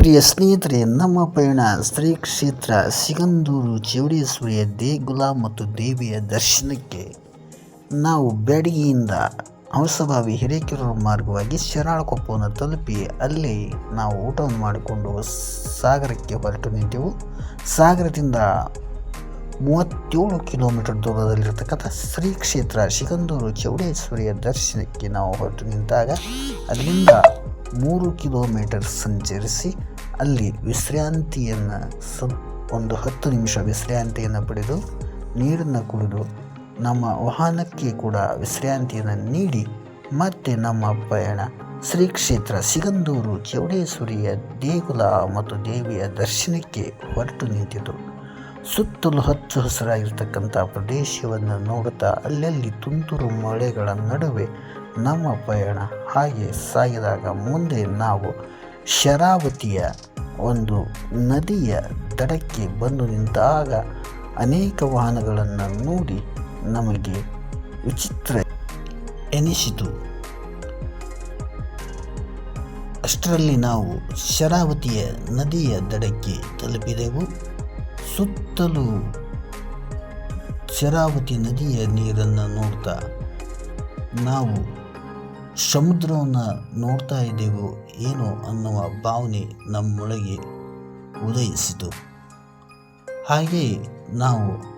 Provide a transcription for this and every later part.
ಪ್ರಿಯ ಸ್ನೇಹಿತರೆ, ನಮ್ಮ ಪಯಣ ಶ್ರೀ ಕ್ಷೇತ್ರ ಸಿಗಂದೂರು ಚೌಡೇಶ್ವರಿಯ ದೇಗುಲ ಮತ್ತು ದೇವಿಯ ದರ್ಶನಕ್ಕೆ ನಾವು ಬ್ಯಾಡಗಿಯಿಂದ ಹಂಸಭಾವಿ ಹಿರೇಕೆರೂರು ಮಾರ್ಗವಾಗಿ ಶರಾಳಕೊಪ್ಪವನ್ನು ತಲುಪಿ ಅಲ್ಲಿ ನಾವು ಊಟವನ್ನು ಮಾಡಿಕೊಂಡು ಸಾಗರಕ್ಕೆ ಹೊರಟು ನಿಂತೆವು. ಸಾಗರದಿಂದ ಮೂವತ್ತೇಳು ಕಿಲೋಮೀಟರ್ ದೂರದಲ್ಲಿರತಕ್ಕಂಥ ಶ್ರೀ ಕ್ಷೇತ್ರ ಸಿಗಂದೂರು ಚೌಡೇಶ್ವರಿಯ ದರ್ಶನಕ್ಕೆ ನಾವು ಹೊರಟು ನಿಂತಾಗ, ಅಲ್ಲಿಂದ ಮೂರು ಕಿಲೋಮೀಟರ್ ಸಂಚರಿಸಿ ಅಲ್ಲಿ ವಿಶ್ರಾಂತಿಯನ್ನು ಸ, ಒಂದು ಹತ್ತು ನಿಮಿಷ ವಿಶ್ರಾಂತಿಯನ್ನು ಪಡೆದು ನೀರನ್ನು ಕುಡಿದು ನಮ್ಮ ವಾಹನಕ್ಕೆ ಕೂಡ ವಿಶ್ರಾಂತಿಯನ್ನು ನೀಡಿ ಮತ್ತೆ ನಮ್ಮ ಪಯಣ ಶ್ರೀ ಕ್ಷೇತ್ರ ಸಿಗಂದೂರು ಚೌಡೇಶ್ವರಿಯ ದೇಗುಲ ಮತ್ತು ದೇವಿಯ ದರ್ಶನಕ್ಕೆ ಹೊರಟು ನಿಂತಿತು. ಸುತ್ತಲೂ ಹಚ್ಚು ಹಸಿರಾಗಿರ್ತಕ್ಕಂಥ ಪ್ರದೇಶವನ್ನು ನೋಡುತ್ತಾ ಅಲ್ಲಲ್ಲಿ ತುಂತುರು ಮಳೆಗಳ ನಡುವೆ ನಮ್ಮ ಪಯಣ. ಹಾಗೆ ಸಾಗಿದಾಗ ಮುಂದೆ ನಾವು ಶರಾವತಿಯ ಒಂದು ನದಿಯ ದಡಕ್ಕೆ ಬಂದು ನಿಂತಾಗ ಅನೇಕ ವಾಹನಗಳನ್ನು ನೋಡಿ ನಮಗೆ ವಿಚಿತ್ರ ಎನಿಸಿತು. ಅಷ್ಟರಲ್ಲಿ ನಾವು ಶರಾವತಿಯ ನದಿಯ ದಡಕ್ಕೆ ತಲುಪಿದೆವು. ಸುತ್ತಲೂ ಶರಾವತಿ ನದಿಯ ನೀರನ್ನು ನೋಡ್ತಾ ನಾವು ಸಮುದ್ರವನ್ನು ನೋಡ್ತಾ ಇದ್ದೆವು ಏನು ಅನ್ನುವ ಭಾವನೆ ನಮ್ಮೊಳಗೆ ಉದಯಿಸಿತು. ಹಾಗೆ ನಾವು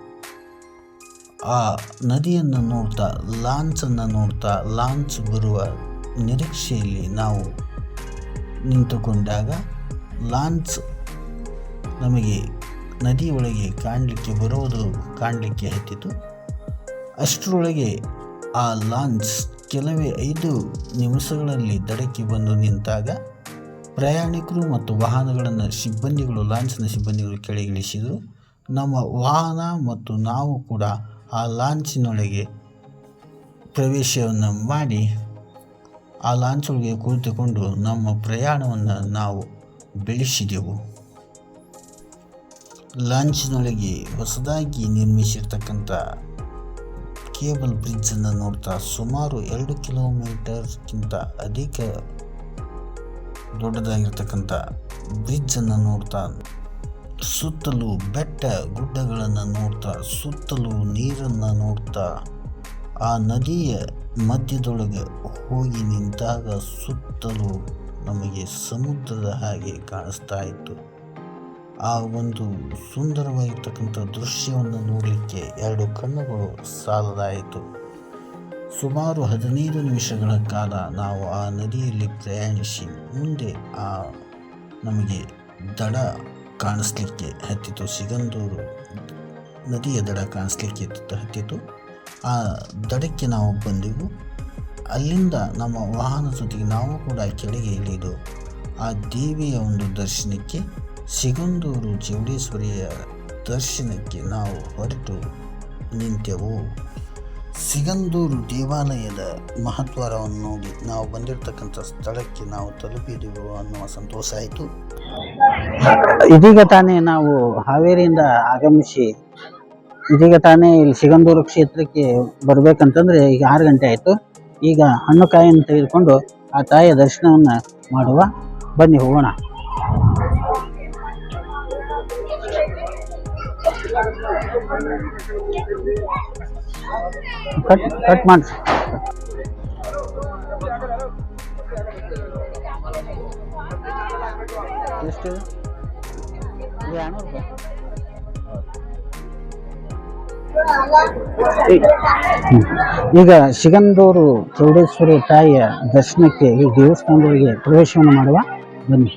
ಆ ನದಿಯನ್ನು ನೋಡ್ತಾ ಲಾಂಚನ್ನು ನೋಡ್ತಾ ಲಾಂಚ್ ಬರುವ ನಿರೀಕ್ಷೆಯಲ್ಲಿ ನಾವು ನಿಂತುಕೊಂಡಾಗ ಲಾಂಚ್ ನಮಗೆ ನದಿಯೊಳಗೆ ಕಾಣಲಿಕ್ಕೆ, ಬರುವುದು ಕಾಣಲಿಕ್ಕೆ ಹತ್ತಿತು. ಅಷ್ಟರೊಳಗೆ ಆ ಲಾಂಚ್ ಕೆಲವೇ ಐದು ನಿಮಿಷಗಳಲ್ಲಿ ದಡಕ್ಕೆ ಬಂದು ನಿಂತಾಗ ಪ್ರಯಾಣಿಕರು ಮತ್ತು ವಾಹನಗಳನ್ನು ಸಿಬ್ಬಂದಿಗಳು ಲಾಂಚ್ನ ಸಿಬ್ಬಂದಿಗಳು ಕೆಳಗಿಳಿಸಿದರು. ನಮ್ಮ ವಾಹನ ಮತ್ತು ನಾವು ಕೂಡ ಆ ಲಾಂಚಿನೊಳಗೆ ಪ್ರವೇಶವನ್ನು ಮಾಡಿ ಆ ಲಾಂಚ್ ಒಳಗೆ ಕುಳಿತುಕೊಂಡು ನಮ್ಮ ಪ್ರಯಾಣವನ್ನು ನಾವು ಬೆಳೆಸಿದೆವು. ಲಾಂಚಿನೊಳಗೆ ಹೊಸದಾಗಿ ನಿರ್ಮಿಸಿರ್ತಕ್ಕಂಥ ಕೇಬಲ್ ಬ್ರಿಡ್ಜನ್ನು ನೋಡ್ತಾ ಸುಮಾರು ಎರಡು ಕಿಲೋಮೀಟರ್ಗಿಂತ ಅಧಿಕ ದೊಡ್ಡದಾಗಿರ್ತಕ್ಕಂಥ ಬ್ರಿಡ್ಜನ್ನು ನೋಡ್ತಾ ಸುತ್ತಲೂ ಬೆಟ್ಟ ಗುಡ್ಡಗಳನ್ನು ನೋಡ್ತಾ ಸುತ್ತಲೂ ನೀರನ್ನು ನೋಡ್ತಾ ಆ ನದಿಯ ಮಧ್ಯದೊಳಗೆ ಹೋಗಿ ನಿಂತಾಗ ಸುತ್ತಲೂ ನಮಗೆ ಸಮುದ್ರದ ಹಾಗೆ ಕಾಣಿಸ್ತಾ ಇತ್ತು. ಆ ಒಂದು ಸುಂದರವಾಗಿರ್ತಕ್ಕಂಥ ದೃಶ್ಯವನ್ನು ನೋಡಲಿಕ್ಕೆ ಎರಡು ಕಣ್ಣುಗಳು ಸಾಲದಾಯಿತು. ಸುಮಾರು ಹದಿನೈದು ನಿಮಿಷಗಳ ಕಾಲ ನಾವು ಆ ನದಿಯಲ್ಲಿ ಪ್ರಯಾಣಿಸಿ ಮುಂದೆ ಆ ನಮಗೆ ದಡ ಕಾಣಿಸ್ಲಿಕ್ಕೆ ಹತ್ತಿತು ಸಿಗಂದೂರು ನದಿಯ ದಡ ಕಾಣಿಸ್ಲಿಕ್ಕೆ ಹತ್ತಿತು ಆ ದಡಕ್ಕೆ ನಾವು ಬಂದೆವು. ಅಲ್ಲಿಂದ ನಮ್ಮ ವಾಹನ ಜೊತೆಗೆ ನಾವು ಕೂಡ ಕೆಳಗೆ ಇಳಿದು ಆ ದೇವಿಯ ಒಂದು ದರ್ಶನಕ್ಕೆ ಸಿಗಂದೂರು ಚೌಡೇಶ್ವರಿಯ ದರ್ಶನಕ್ಕೆ ನಾವು ಹೊರಟು ನಿಂತೆವು. ಸಿಗಂದೂರು ದೇವಾಲಯದ ಮಹತ್ವರವನ್ನು ನೋಡಿ ನಾವು ಬಂದಿರತಕ್ಕಂಥ ಸ್ಥಳಕ್ಕೆ ನಾವು ತಲುಪಿದೆವು ಅನ್ನುವ ಸಂತೋಷ ಆಯಿತು. ಇದೀಗ ತಾನೇ ನಾವು ಹಾವೇರಿಯಿಂದ ಆಗಮಿಸಿ ಇದೀಗ ತಾನೇ ಇಲ್ಲಿ ಸಿಗಂದೂರು ಕ್ಷೇತ್ರಕ್ಕೆ ಬರಬೇಕಂತಂದ್ರೆ ಈಗ ಆರು ಗಂಟೆ ಆಯಿತು. ಈಗ ಹಣ್ಣು ಕಾಯನ್ನು ತೆಗೆದುಕೊಂಡು ಆ ತಾಯಿಯ ದರ್ಶನವನ್ನು ಮಾಡುವ ಬನ್ನಿ ಹೋಗೋಣ. ಕಟ್ ಕಟ್ ಮಾಡಿ ಎಷ್ಟು? ಈಗ ಸಿಗಂದೂರು ಚೌಡೇಶ್ವರಿ ತಾಯಿಯ ದರ್ಶನಕ್ಕೆ ಈ ದೇವಸ್ಥಾನಗಳಿಗೆ ಪ್ರವೇಶವನ್ನು ಮಾಡುವ ಬನ್ನಿ.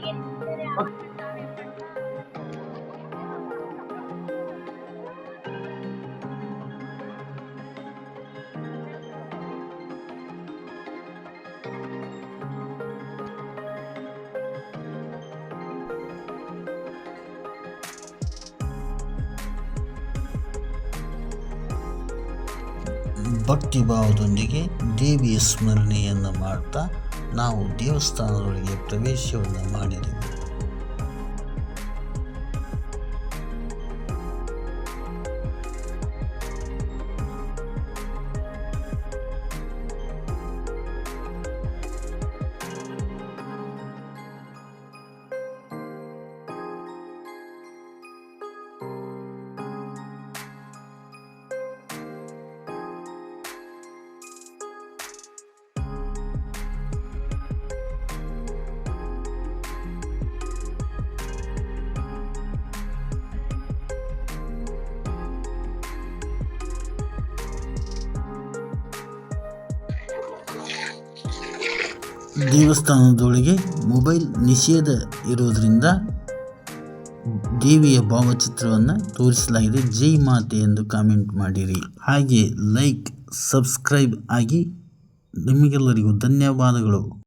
ಭಕ್ತಿ ಭಾವದೊಂದಿಗೆ ದೇವಿಯ ಸ್ಮರಣೆಯನ್ನು ಮಾಡ್ತಾ ನಾವು ದೇವಸ್ಥಾನದೊಳಗೆ ಪ್ರವೇಶವನ್ನು ಮಾಡಿದೆವು. ದೇವಸ್ಥಾನದೊಳಗೆ ಮೊಬೈಲ್ ನಿಷೇಧ ಇರೋದ್ರಿಂದ ದೇವಿಯ ಭಾವಚಿತ್ರವನ್ನು ತೋರಿಸಲಾಗಿದೆ. ಜೈ ಮಾತೆ ಎಂದು ಕಾಮೆಂಟ್ ಮಾಡಿರಿ. ಹಾಗೆ ಲೈಕ್ ಸಬ್ಸ್ಕ್ರೈಬ್ ಆಗಿ ನಿಮಗೆಲ್ಲರಿಗೂ ಧನ್ಯವಾದಗಳು.